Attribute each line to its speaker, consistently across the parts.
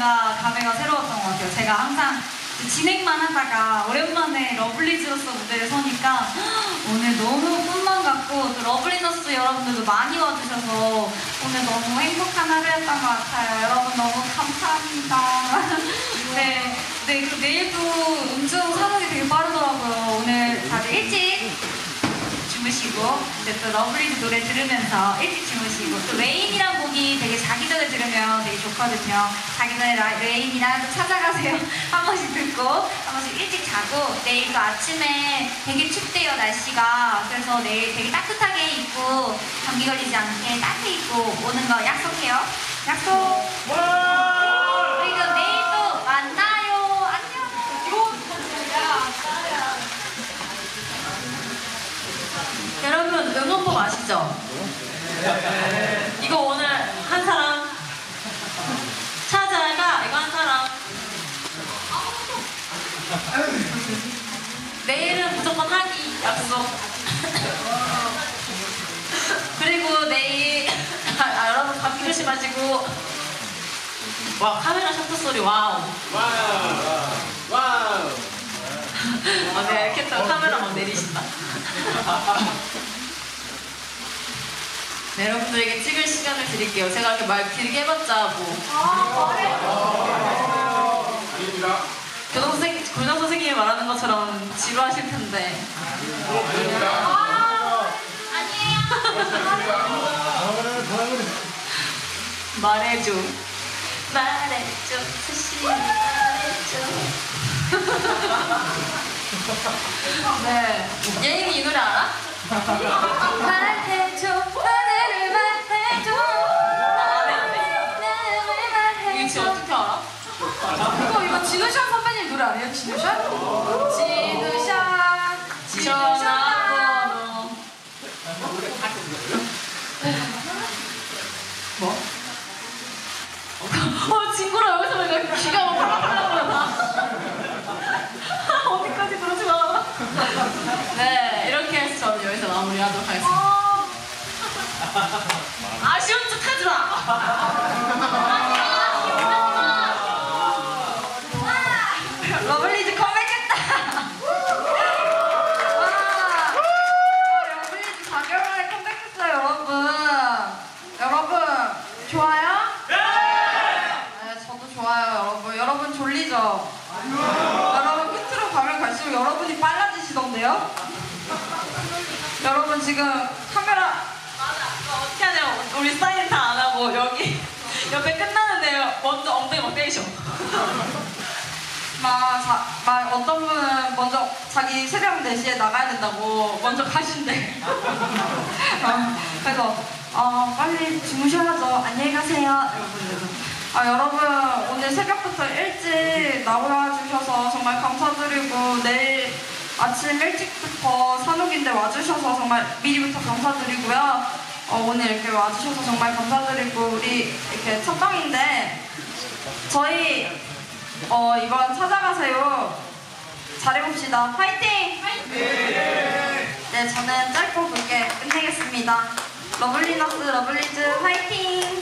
Speaker 1: 뭔가 감회가 새로웠던 것 같아요. 제가 항상 진행만 하다가 오랜만에 러블리즈로서 무대에 서니까 오늘 너무 꿈만 같고 또 러블리너스 여러분들도 많이 와주셔서 오늘 너무 행복한 하루였던 것 같아요. 여러분 너무 감사합니다. 네, 네, 그리고 내일도 음중 산업이 되게 빠르더라고요. 오늘 다들 일찍 주무시고 이제 또 러블리즈 노래 들으면서 일찍 주무시고 또 레인이란 곡이 되게 자기 전에 들으면 되게 좋거든요. 자기 전에 라- 레인이랑 또 찾아가세요. 한 번씩 듣고 한 번씩 일찍 자고 내일 또 아침에 되게 춥대요 날씨가 그래서 내일 되게 따뜻하게 입고 감기 걸리지 않게 따뜻히 입고 오는 거 약속해요. 약속. 그리고 내일 또 만나요. 안녕.
Speaker 2: 여러분 응원법 아시죠? 이거 오늘 한 사람. 찾아가 이거 한 사람. 내일은 무조건 하기 약속. 그리고 내일 아, 아, 여러분 감기 조심하시고. 와 카메라 셔터 소리 와우.
Speaker 3: 와우.
Speaker 2: 아, 네, 이렇게 또 카메라 막 내리신다. 네, 여러분들에게 찍을 시간을 드릴게요. 제가 이렇게 말 길게 해봤자 뭐.
Speaker 3: 아닙니다.
Speaker 2: 교장 선생, 교장 선생님이 말하는 것처럼 지루하실 텐데.
Speaker 3: 아닙니다.
Speaker 2: 말해줘. 말해줘. 사실 말해줘. 네. 예인이 이 노래 알아?
Speaker 1: 말해줘 진우션 선배님 노래 아니에요? 진우션? 진우션
Speaker 2: 전화번호. 뭐? 어, 친구랑 여기서 보니까 귀가 막 팔랑팔랑거려. 어디까지 그러지 마. 네, 이렇게 해서 저는 여기서 마무리하도록 하겠습니다. 아쉬운 척 하지 마!
Speaker 1: 러블리즈 컴백했다 와 러블리즈 4개월 만에 컴백했어요 여러분 여러분 좋아요? 네 저도 좋아요 여러분 여러분 졸리죠? 여러분 끝으로 가면 갈수록 여러분이 빨라지시던데요? 여러분 지금 카메라
Speaker 2: 맞아. 어떻게 하냐면 우리 사인 다 안 하고 여기 옆에 끝나는데 먼저 엉덩이 막 때리셔.
Speaker 1: 막, 자, 막 어떤 분은 먼저 자기 새벽 4시에 나가야 된다고 먼저 가신대. 어, 그래서 어, 빨리 주무셔야죠. 안녕히 가세요. 여러분. 아, 여러분 오늘 새벽부터 일찍 나와 주셔서 정말 감사드리고 내일 아침 일찍부터 산옥인데 와주셔서 정말 미리부터 감사드리고요. 어, 오늘 이렇게 와주셔서 정말 감사드리고 우리 이렇게 첫 방인데 저희 어, 이번 찾아가세요. 잘해봅시다. 화이팅! 네, 저는 짧고 굵게 끝내겠습니다. 러블리너스, 러블리즈, 화이팅!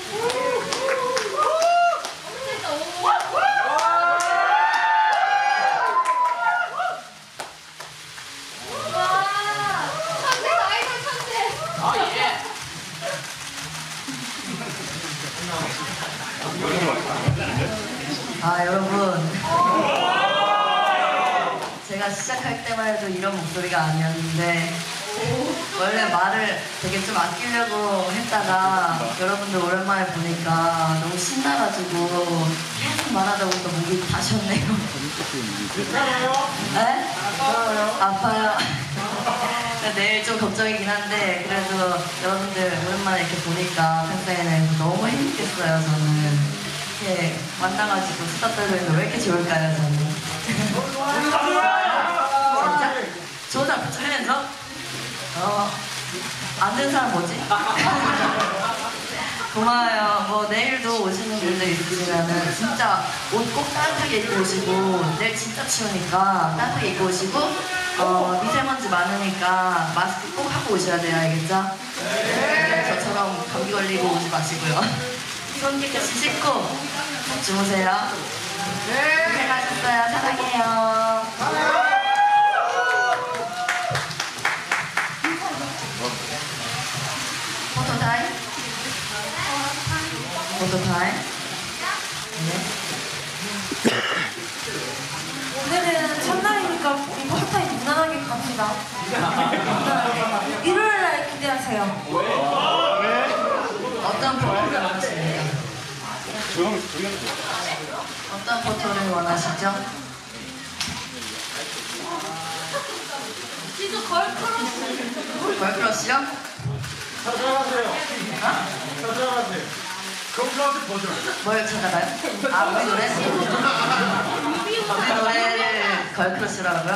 Speaker 2: 아 예.
Speaker 4: 아 여러분 제가 시작할 때만 해도 이런 목소리가 아니었는데 원래 말을 되게 좀 아끼려고 했다가 여러분들 오랜만에 보니까 너무 신나가지고 계속 말하다 보니까 목이 다셨네요. 네? 아파요? 네, 내일 좀 걱정이긴 한데 그래도 여러분들 오랜만에 이렇게 보니까 팬사인회에서 너무 행복했어요 저는. 이렇게 만나가지고 수다 떨고 있는 왜 이렇게 좋을까요 저는? 진짜? 사람 붙여 해면서 어, 안 되는 사람 뭐지? 고마워요. 뭐 내일도 오시는 분들 있으시면은 진짜 옷 꼭 따뜻하게 입고 오시고 내일 진짜 추우니까 따뜻하게 입고 오시고 어, 미세먼지 많으니까 마스크 꼭 하고 오셔야 돼요. 알겠죠? 네. 저처럼 감기 걸리고 오지 마시고요. 손 깨끗이 씻고 주무세요. 고생하셨어요. 사랑해요. 포토 타임? 포토 타임? 네.
Speaker 3: 오늘은 첫날이니까 포토타임 무난하게 갑시다. 무난하게. 일요일 날 기대하세요.
Speaker 4: 어떤 포토를 원하십니까? 어떤 포토를 원하시죠?
Speaker 2: 지수 걸크러쉬.
Speaker 4: 걸크러쉬요?
Speaker 5: 찾아가세요. 찾아가세요. 검사한테 버전.
Speaker 4: 뭘 찾아가요? 아, 우리 노래? 우리 노래를 걸크러쉬라고요?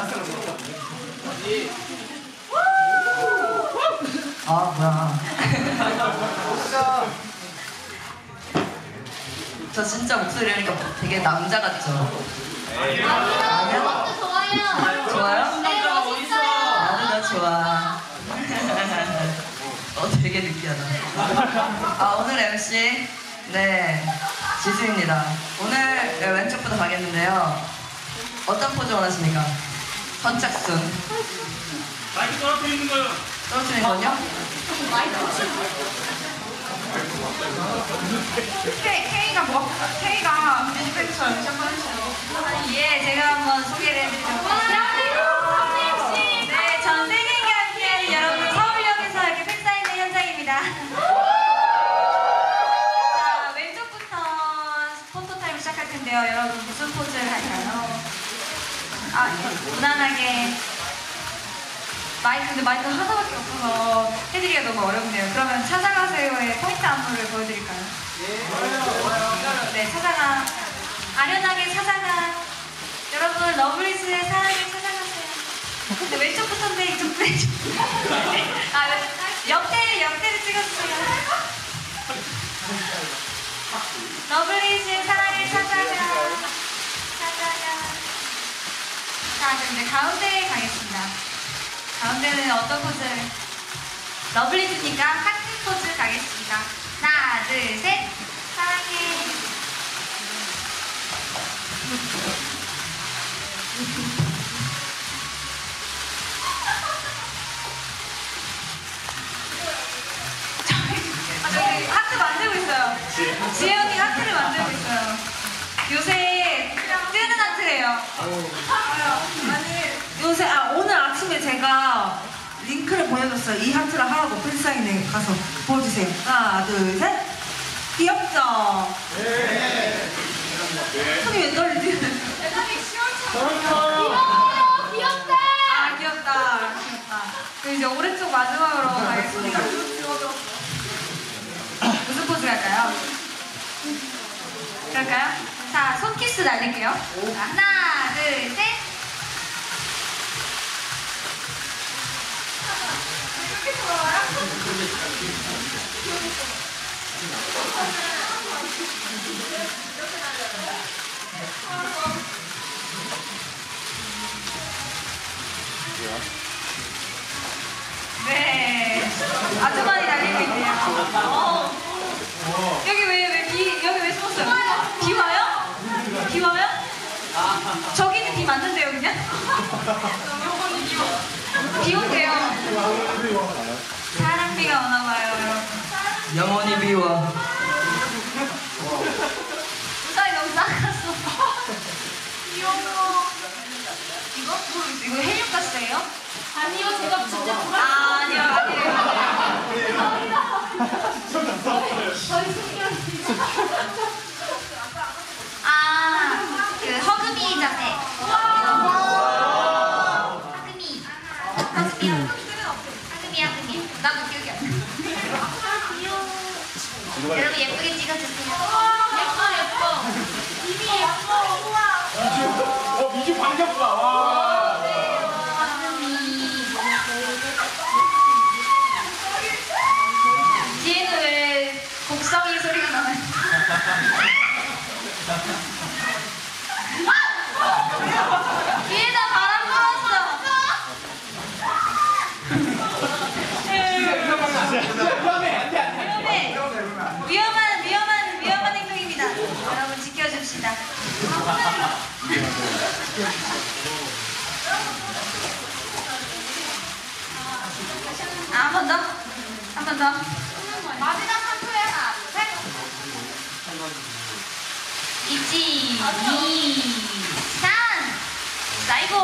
Speaker 4: 아, 뭐야. 저 진짜 목소리니까 되게 남자 같죠? 아니요?
Speaker 2: 좋아요.
Speaker 4: 좋아요?
Speaker 2: 네,
Speaker 4: 너 좋아. 어, 되게 느끼하다. 아, 오늘 MC, 네, 지수입니다. 오늘 왼쪽부터 가겠는데요. 어떤 포즈 원하십니까? 선착순.
Speaker 5: 마이크 떨어뜨 있는 거요.
Speaker 4: 떨어뜨리는 건요?
Speaker 1: K, K가 뭐? K가 뮤직뱅크처럼 한번 해주세요. 예, 제가 한번 소개를 해드리도록 아, 예, 무난하게. 마이크, 근데 마이크 하나밖에 없어서 해드리기가 너무 어렵네요. 그러면 찾아가세요의 포인트 안무를 보여드릴까요? 네, 찾아가. 아련하게 찾아가. 여러분, 러블리즈의 사랑을 찾아가세요. 근데 왼쪽부터인데 이쪽부터 이쪽. 아, 네. 옆대, 옆대를 찍어주세요. 러블리즈의 사랑을. 찾아가. 이제 가운데에 가겠습니다. 가운데는 어떤 포즈? 러블리즈니까 하트 포즈 가겠습니다. 하나, 둘, 셋. 사랑해. 아, 하트 만들고 있어요. 지혜 언니 하트를 만들고 있어요. 요새 뜨는 하트래요.
Speaker 3: 보내줬어요. 이 하트를 하라고 팬사인회 가서 보여주세요. 하나, 둘, 셋. 귀엽죠? 네. 손이 왜 떨리지?
Speaker 2: 귀여워요. 귀엽다.
Speaker 1: 아 귀엽다 귀엽다 그럼 이제 오른쪽 마지막으로 가겠습니다 무슨 포즈 갈까요? 그럴까요? 자 손키스 날릴게요 자, 하나 둘 셋 네 아주 많이 날리고 있네요 어. 여기 왜 왜 비 여기 왜 숨었어요? 비 와요? 비 와요? 저기는 비 맞는데요 그냥? 비 온대요 사랑비가 오나봐요 여러분
Speaker 4: 영원히 비워.
Speaker 1: 우산이 너무 작았어 귀여워 이거? 이거 헬륨 가스예요?
Speaker 2: 아니요, 제가 진짜.
Speaker 1: 아, 아니요 아니에요
Speaker 2: 저희
Speaker 1: 예쁘게 찍어주세요.
Speaker 2: 예뻐, 예뻐. 이미 예뻐. 우와.
Speaker 5: 어, 미주 반격 봐. 와.
Speaker 1: 뒤에는 왜 곡성이 소리가 나나요? 뒤에다 바람 불었어.
Speaker 5: 위험해. 안 돼, 안 돼.
Speaker 1: 위험해. 위험한, 위험한, 위험한
Speaker 2: 한번 더. 마지막 한 소리 하나, 둘, 셋. 있지, 이, 산, 사이고.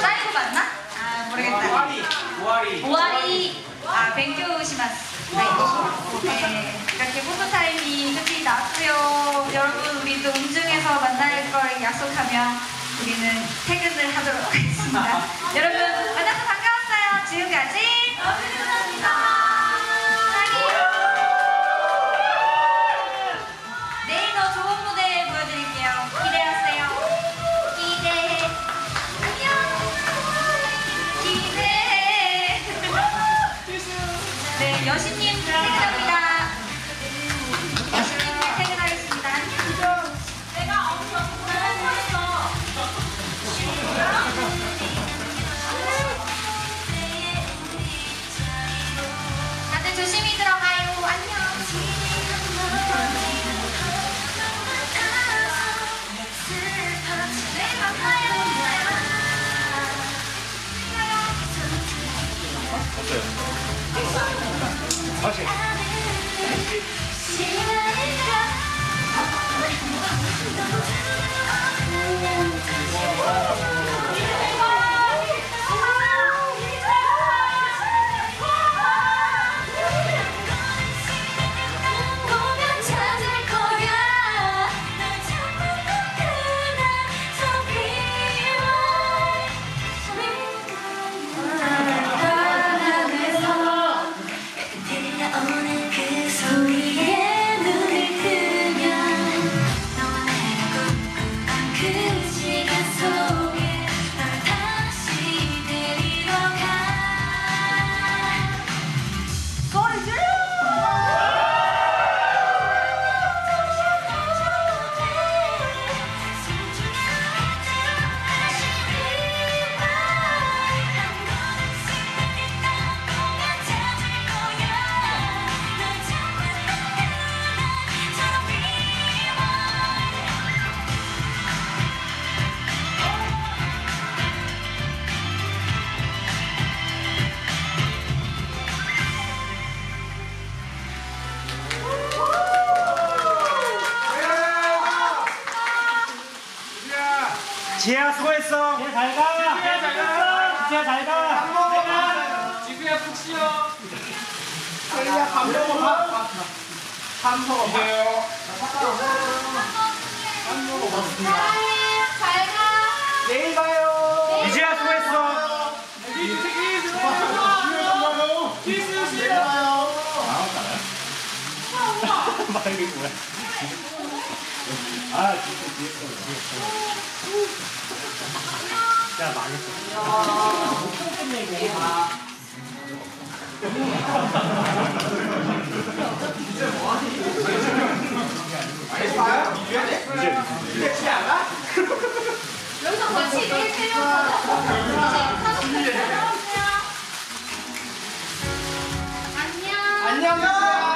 Speaker 2: 사이고 맞나? 아, 모르겠다.
Speaker 5: 와리.
Speaker 2: 오아리. 아 뱅교 시마스. 네. 이렇게 포토 타임이 끝이 났고요. 여러분 우리 또 음중에서 만날 걸 약속하며 우리는 퇴근을 하도록 하겠습니다. 여러분 지금까지 감사합니다 다
Speaker 5: 수고했어. 잘 가. 지혜야 잘 가. 지혜야 잘 가. 밥 먹어. 지수야 푹 쉬어. 지혜야 밥 먹어. 밥. 밥 먹어. 지혜요. 내일 봐요. 이지야 수고했어. 말이 뭐야? 아, 진짜 뒤에 서 야, 망했어.
Speaker 2: 여기서 같이 안녕.
Speaker 3: 안녕.